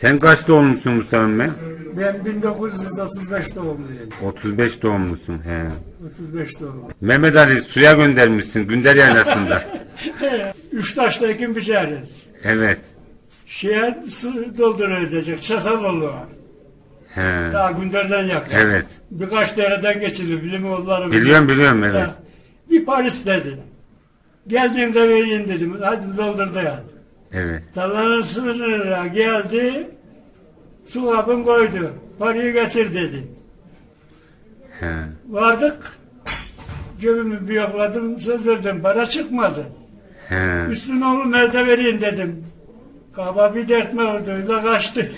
Sen kaç doğumlusun Mustafa emmi? Ben 1935 doğumluyum. 35 doğumlusun. He. 35 doğumlu. Mehmet Ali suya göndermişsin Günder Yaylası'nda. Üç taşla ekin biçeriz. evet. Şeye su doldurulecek. Çataloğlu var. He. Daha Günder'den yakın. Evet. Birkaç dereden geçiliyor. Bilim oğulları. Biliyorum biliyorum evet. Bir Paris dedi. Geldiğimde vereyim dedim. Hadi doldur da yani. Evet. Tarlanın sınırına geldi. Su kabın koydu. Parayı getir dedi. He. Vardık. Cebimi bir yokladım. Söz verdim. Para çıkmadı. He. Üstüne oğlum elde vereyim dedim. Kaba bir dertme orduyla kaçtı.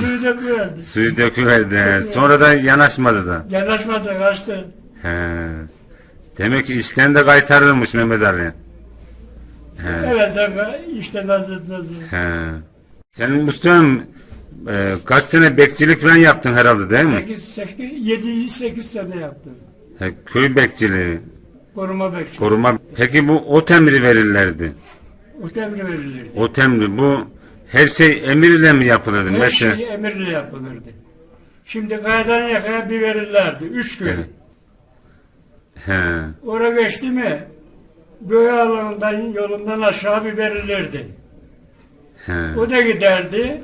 Suyu döküverdi. Suyu döküverdi. Sonra da yanaşmadı da. Yanaşmadı kaçtı. He. Demek ki işten de kaytarılmış Mehmet Ali. He. Evet evet, işte nasıl nasıl. He. Senin Mustafa'm e, kaç sene bekçilik falan yaptın herhalde değil mi? 8, 8, 7, 8 sene yaptım. He, köy bekçiliği, Koruma bekçi. koruma. Peki bu o temri verirlerdi. O temri verilirdi. O temri bu her şey emir ile mi yapılırdı? Her Mesela şey emirle yapılırdı. Şimdi kayadan yakaya bir verirlerdi. Üç gün. Evet. He, Oraya geçti mi göğe alanından yolundan aşağı bir verilirdi. he. O da giderdi.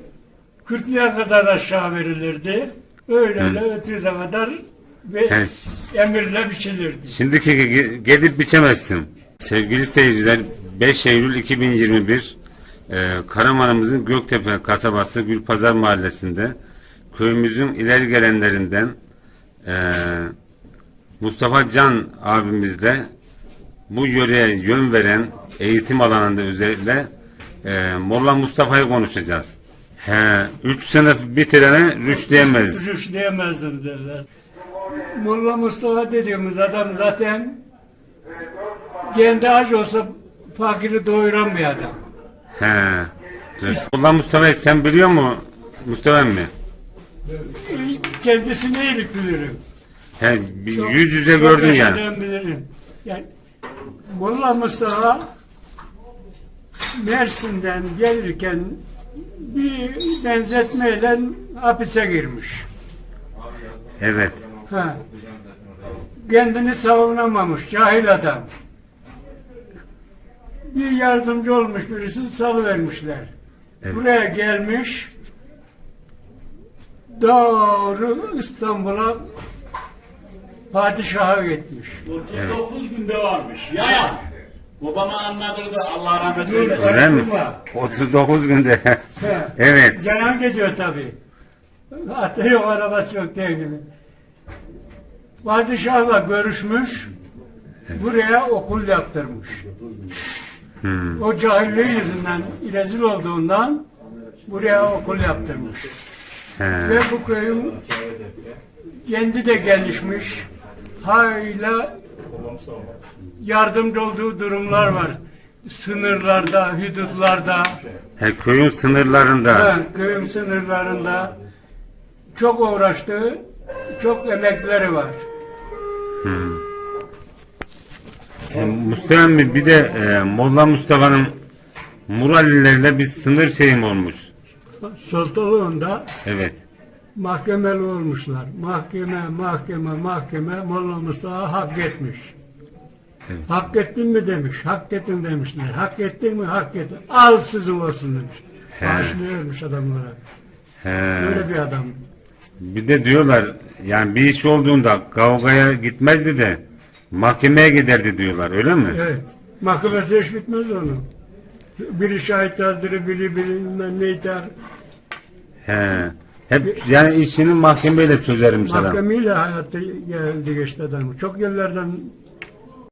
Kürtlüğe kadar aşağı verilirdi. Öyle öyle ötüze kadar ve He. emirle biçilirdi. Şimdiki gi- gidip biçemezsin. Sevgili seyirciler 5 Eylül 2021 e, Karaman'ımızın Göktepe kasabası Gülpazar mahallesinde köyümüzün ileri gelenlerinden e, Mustafa Can abimizle bu yöreye yön veren eğitim alanında özellikle e, Molla Mustafa'yı konuşacağız. He, 3 sınıf bitirene rüştiyemez. Rüştiyemezdim derler. Molla Mustafa dediğimiz adam zaten kendi aç olsa fakiri doyuran bir adam. He. Molla Mustafa'yı sen biliyor mu Mustafa mi? Kendisini iyilik bilirim. He, bir Çok- yüz yüze çok gördün yani. yaşadığım bilirim. Yani Molla Mustafa Mersin'den gelirken bir benzetmeyle hapise girmiş. Evet. Ha. Kendini savunamamış, cahil adam. Bir yardımcı olmuş birisi salıvermişler. Evet. Buraya gelmiş, doğru İstanbul'a padişaha gitmiş. 39 günde varmış. Yayan. Babama anlatırdı Allah rahmet eylesin. Öyle mi? Karıştırma. 39 günde. He. evet. Yanan gidiyor tabi. Hatta yok arabası yok diye gibi. Padişahla görüşmüş. Buraya okul yaptırmış. Hmm. O cahilliği yüzünden rezil olduğundan buraya okul yaptırmış. He. Ve bu köyün kendi de gelişmiş. Hayla yardımcı olduğu durumlar var. Sınırlarda, hudutlarda. He, köyün sınırlarında. Ha, köyün sınırlarında çok uğraştı, çok emekleri var. E, Mustafa mi bir de e, Molla Mustafa'nın Muralilerle bir sınır şeyim olmuş. Sultanlığında Evet. Mahkemeli olmuşlar. Mahkeme, mahkeme, mahkeme Molla Mustafa hak etmiş. Evet. Hak ettin mi demiş, hak ettin demişler. Hak ettin mi, hak ettin. Al sizin olsun demiş. He. Bağışlıyormuş adamlara. He. Böyle bir adam. Bir de diyorlar yani bir iş olduğunda kavgaya gitmezdi de mahkemeye giderdi diyorlar öyle mi? Evet. Mahkemesi hiç bitmez onun. Biri şahit aldırır, biri bilmem ne iter. He. Hep yani işini mahkemeyle çözerim sana. Mahkemeyle hayatta geldi geçti adam. Çok yerlerden